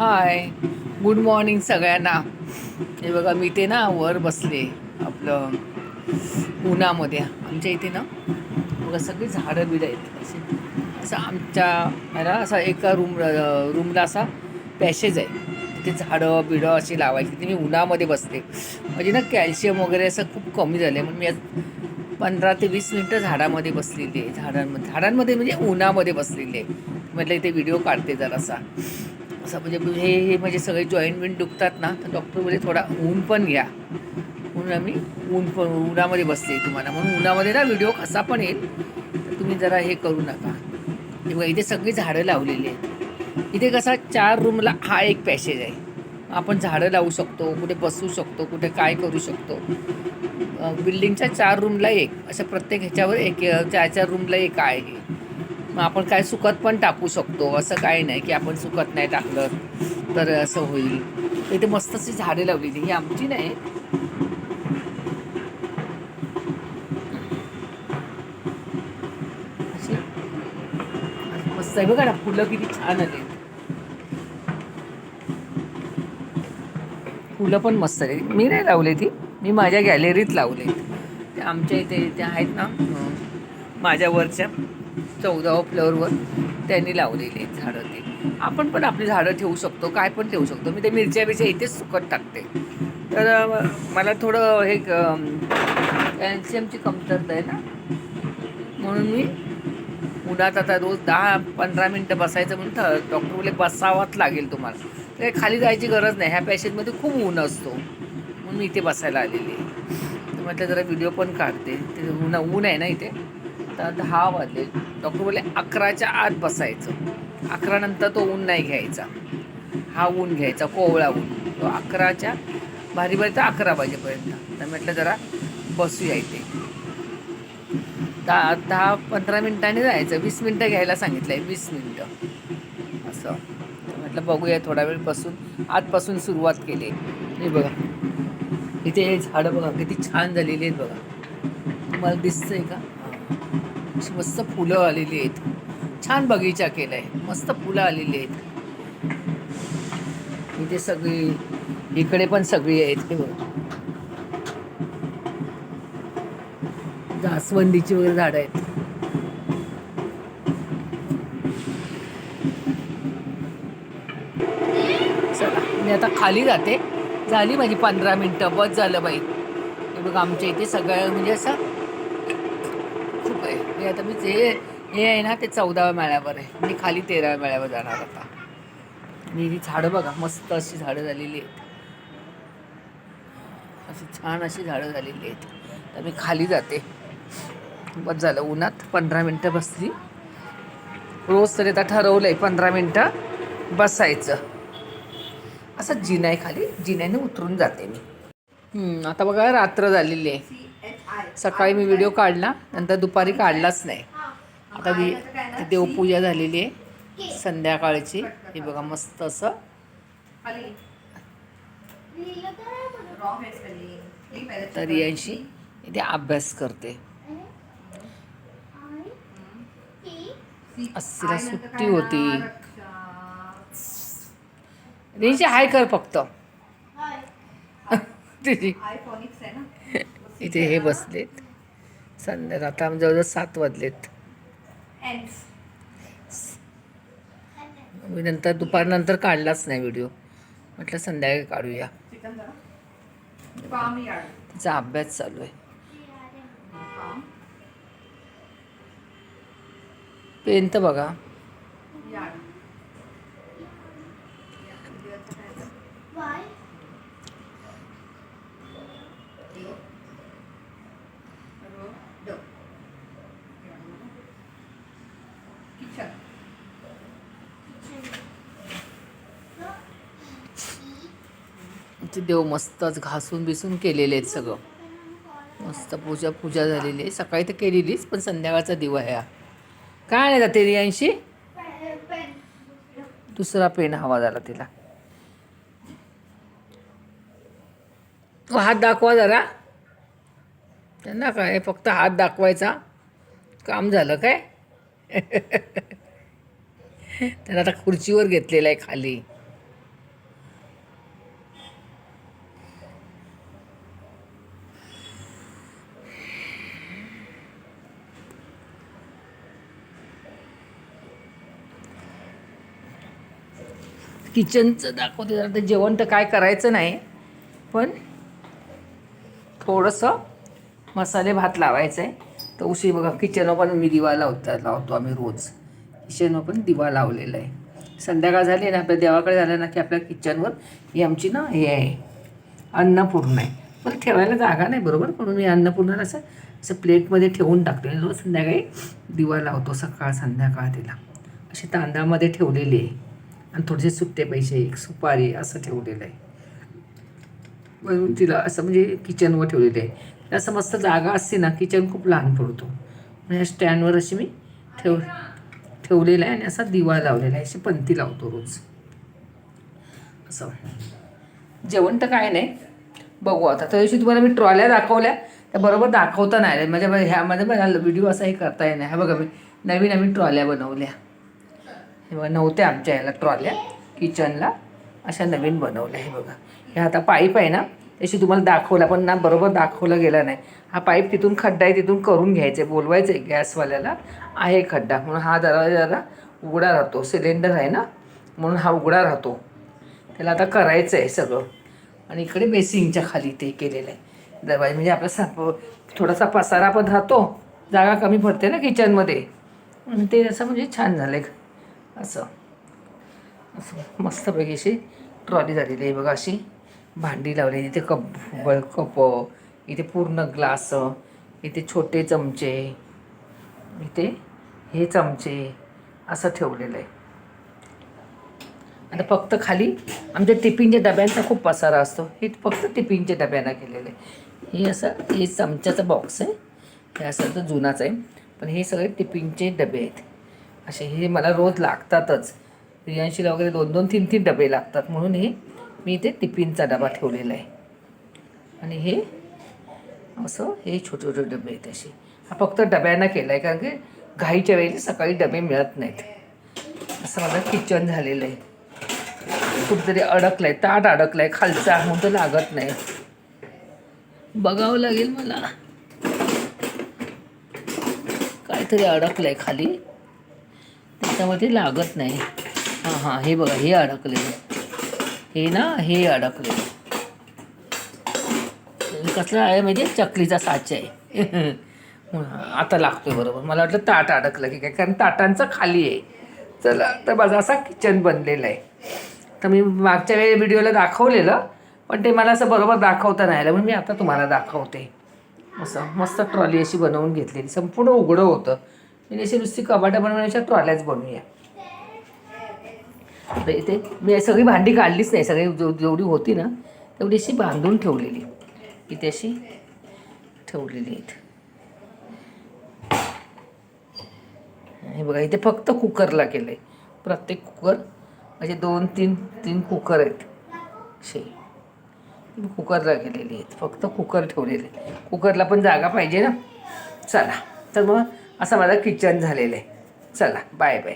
हाय. Good morning सगळ्यांना. हे बघा मी ते ना वर बसले आपलं उन्हामध्ये. आमच्या इथे ना बघा सगळी झाडं बिडं आहेत. असे असं आमच्या ह्याला असा एका रूम रूमला असा पॅसेज आहे. तिथे झाडं बिडं अशी लावायची. तिथे मी उन्हामध्ये बसते म्हणजे ना कॅल्शियम वगैरे असं खूप कमी झालं आहे म्हणून मी आज पंधरा ते वीस मिनटं झाडामध्ये बसलेली आहे. झाडांमध्ये झाडांमध्ये म्हणजे उन्हामध्ये बसलेली आहे. म्हटलं इथे व्हिडिओ काढते जरासा. असं म्हणजे हे हे म्हणजे सगळे जॉईंट विंट दुखतात ना तर डॉक्टर थोडा ऊन पण घ्या. म्हणून आम्ही ऊन पण उन्हामध्ये बसले तुम्हाला. म्हणून उन्हामध्ये ना व्हिडिओ कसा पण येईल तर तुम्ही जरा हे करू नका. किंवा बघा इथे सगळी झाडं लावलेली आहेत. इथे कसा चार रूमला हा एक पॅसेज आहे. आपण झाडं लावू शकतो कुठे बसू शकतो कुठे काय करू शकतो. बिल्डिंगच्या चार रूमला एक अशा प्रत्येक ह्याच्यावर एक चार चार रूमला एक आहे. मग आपण काय सुकत पण टाकू शकतो. असं काही नाही की आपण सुकत नाही टाकलं तर असं होईल. इथे मस्त अशी झाडे लावलेली. ही आमची नाही. अशी. मस्त आहे बघा ना फुलं किती छान आले. फुलं पण मस्त आहे. मी नाही लावले ती. मी माझ्या गॅलरीत लावले. ते आमच्या इथे त्या आहेत ना माझ्या वरच्या. चौदावं फ्लोअरवर त्यांनी लावलेली आहेत झाडं ते. आपण पण आपली झाडं ठेवू शकतो काय पण ठेवू शकतो. मी ते मिरच्या बिरच्या इथेच सुकत टाकते. तर मला थोडं हे कॅल्शियमची कमतरता आहे ना. म्हणून मी उन्हात आता रोज दहा पंधरा मिनटं बसायचं म्हणून ठ- डॉक्टर बोले बसावाच लागेल तुम्हाला. तर काही खाली जायची गरज नाही. ह्या पॅशेजमध्ये खूप ऊन असतो. म्हणून मी इथे बसायला आलेली आहे. तर म्हटलं जरा व्हिडिओ पण काढते. ते ऊन ऊन आहे ना इथे. आता दहा वाजले. डॉक्टर बोलले अकराच्या आत बसायचं. अकरानंतर तो ऊन नाही घ्यायचा. हा ऊन घ्यायचा कोवळा ऊन. तो अकराच्या भारी भारी तर अकरा वाजेपर्यंत. तर म्हटलं जरा बसूया इथे. दहा दहा पंधरा मिनिटांनी जायचं. वीस मिनटं घ्यायला सांगितलं आहे वीस मिनटं. असं. म्हटलं बघूया थोडा वेळ बसून आजपासून सुरुवात केली. हे बघा. इथे हे झाडं बघा किती छान झालेली आहेत बघा. तुम्हाला दिसतंय का? अशी मस्त फुलं आलेली आहेत. छान बगीचा केला आहे मस्त फुलं आलेली आहेत. इथे सगळी इकडे पण सगळी आहेत जास्वंदीची वगैरे झाडं आहेत. मी आता खाली जाते. झाली माझी पंधरा मिनटं. बस झालं बाई. हे बघ आमच्या इथे सगळं म्हणजे असं आहे आता मी जे हे आहे ना ते चौदाव्या माळ्यावर आहे. मी खाली तेराव्या माळ्यावर जाणार आता. मी ही झाडं बघा मस्त अशी झाडं झालेली आहेत. अशी छान अशी झाडं झालेली आहेत. तर मी खाली जाते. बस झालं उन्हात. पंधरा मिनटं बसली. रोज तरी आता ठरवलं आहे पंधरा मिनटं बसायचं. असं जिना आहे खाली जिन्याने उतरून जाते मी. आता बघा रात्र झालेली आहे. सकाळी मी व्हिडिओ काढला नंतर दुपारी काढलाच नाही. आता मी देवपूजा झालेली आहे संध्याकाळची. ही बघा मस्त असं. तर यांशी इथे अभ्यास करते. अस्सीला सुट्टी होती. रेंजी हाय कर फक्त. तिची. इथे हे बसलेत. संध्या आता जवळजवळ सात वाजलेत. मी नंतर दुपारनंतर काढलाच नाही व्हिडिओ. म्हटलं संध्याकाळी काढूया. तिचा अभ्यास चालू आहे. पेन तर बघा. इथे देव मस्तच घासून बिसून केलेले आहेत सगळं. मस्त पूजा पूजा झालेली आहे. सकाळी तर केलेलीच पण संध्याकाळचा दिवा आहे हा. काय नाही जाते रियांशी? दुसरा पेन हवा झाला तिला. हात दाखवा जरा. त्यांना काय फक्त हात दाखवायचा. काम झालं काय? त्यांना आता खुर्चीवर घेतलेलं आहे खाली. किचनचं दाखवते जरा. ते जेवण तर काय करायचं नाही पण थोडंसं मसाले भात लावायचं आहे तर उशी बघा किचनवर पण मी दिवा लावता लावतो आम्ही रोज. किचनवर पण दिवा लावलेला आहे संध्याकाळ झाली ना आपल्या देवाकडे झालं ना की आपल्या किचनवर ही आमची ना हे आहे अन्नपूर्ण आहे. पण ठेवायला जागा नाही बरोबर? म्हणून मी अन्नपूर्णाला असं असं प्लेटमध्ये ठेवून टाकतो. रोज संध्याकाळी दिवा लावतो सकाळ संध्याकाळ तिला. अशी तांदळामध्ये ठेवलेली आहे. आणि थोडेसे सुट्टे पैसे एक सुपारी असं ठेवलेलं आहे. म्हणून तिला असं म्हणजे किचनवर ठेवलेलं आहे. असं मस्त जागा असते ना किचन खूप लहान पडतो. म्हणजे स्टँडवर अशी मी ठेव ठेवलेलं आहे आणि असा दिवा लावलेला आहे अशी पंथी लावतो रोज. असं. जेवण तर काय नाही. बघू आता. त्या दिवशी तुम्हाला मी ट्रॉल्या दाखवल्या त्या बरोबर दाखवता नाही आल्या. म्हणजे ह्यामध्ये मला व्हिडिओ असा हे करता येणार. ह्या बघा मी नवीन नवीन ट्रॉल्या बनवल्या. हे बघा नव्हत्या आमच्या याला ट्रॉल्या किचनला. अशा नवीन बनवल्या हे बघा. हे आता पाईप आहे ना त्याशी तुम्हाला दाखवला पण ना बरोबर दाखवला गेला नाही. हा पाईप तिथून खड्डा आहे तिथून करून घ्यायचं आहे बोलवायचं आहे गॅसवाल्याला. आहे खड्डा म्हणून हा दरवाजा जरा उघडा राहतो. सिलेंडर आहे ना म्हणून हा उघडा राहतो. त्याला आता करायचं आहे सगळं. आणि इकडे बेसिंगच्या खाली ते केलेलं आहे. दरवाजा म्हणजे आपला साप थोडासा पसारा पण राहतो जागा कमी पडते ना किचनमध्ये. ते असं म्हणजे छान झालं आहे असं. असं मस्तपैकी अशी ट्रॉली झालेली आहे. बघा अशी भांडी लावली इथे कप कप इथे पूर्ण ग्लास इथे छोटे चमचे इथे हे चमचे असं ठेवलेलं आहे. आता फक्त खाली आमच्या टिफिनच्या डब्यांचा खूप पसारा असतो. हे फक्त टिफिनच्या डब्यांना केलेलं आहे. हे असं हे चमच्याचं बॉक्स आहे. हे असं तर जुनाच आहे. पण हे सगळे टिफिनचे डबे आहेत. असे हे मला रोज लागतातच. रियांशीला वगैरे दोन दोन तीन तीन डबे लागतात. म्हणून हे मी इथे टिफिनचा डबा ठेवलेला आहे. आणि हे असं हे छोटे छोटे डबे आहेत असे. हा फक्त डब्यांना केला आहे कारण की घाईच्या वेळेला सकाळी डबे मिळत नाहीत. असं माझं किचन झालेलं आहे. कुठेतरी अडकलं आहे ताट अडकलं आहे खालचा म्हणून तर लागत नाही. बघावं लागेल मला. काहीतरी अडकलं आहे खाली. त्याच्यामध्ये लागत नाही. हां हां हे बघा हे अडकलेलं हे ना हे अडकलेलं कसलं आहे म्हणजे चकलीचा साच आहे. आता लागतोय बरोबर. मला वाटलं ताट अडकलं की काय? कारण ताटांचं खाली आहे. चला तर माझा असा किचन बनलेला आहे. तर मी मागच्या वेळी व्हिडिओला दाखवलेलं पण ते मला असं बरोबर दाखवता नाही आलं. म्हणून मी आता तुम्हाला दाखवते. असं मस्त ट्रॉली अशी बनवून घेतलेली. संपूर्ण उघडं होतं. मी अशी नुसती कबाटं बनवण्याच्या ट्रॉल्याच बनवूया. तर इथे मी सगळी भांडी काढलीच नाही सगळी जेव जेवढी होती ना तेवढी अशी बांधून ठेवलेली. इथे अशी ठेवलेली आहेत. हे बघा इथे फक्त कुकरला केलं आहे प्रत्येक कुकर म्हणजे दोन तीन तीन कुकर आहेत. असे. कुकरला केलेली आहेत. फक्त कुकर ठेवलेले. आहे कुकरला पण जागा पाहिजे ना? चला. तर मग असं माझं किचन झालेलं आहे. चला बाय बाय.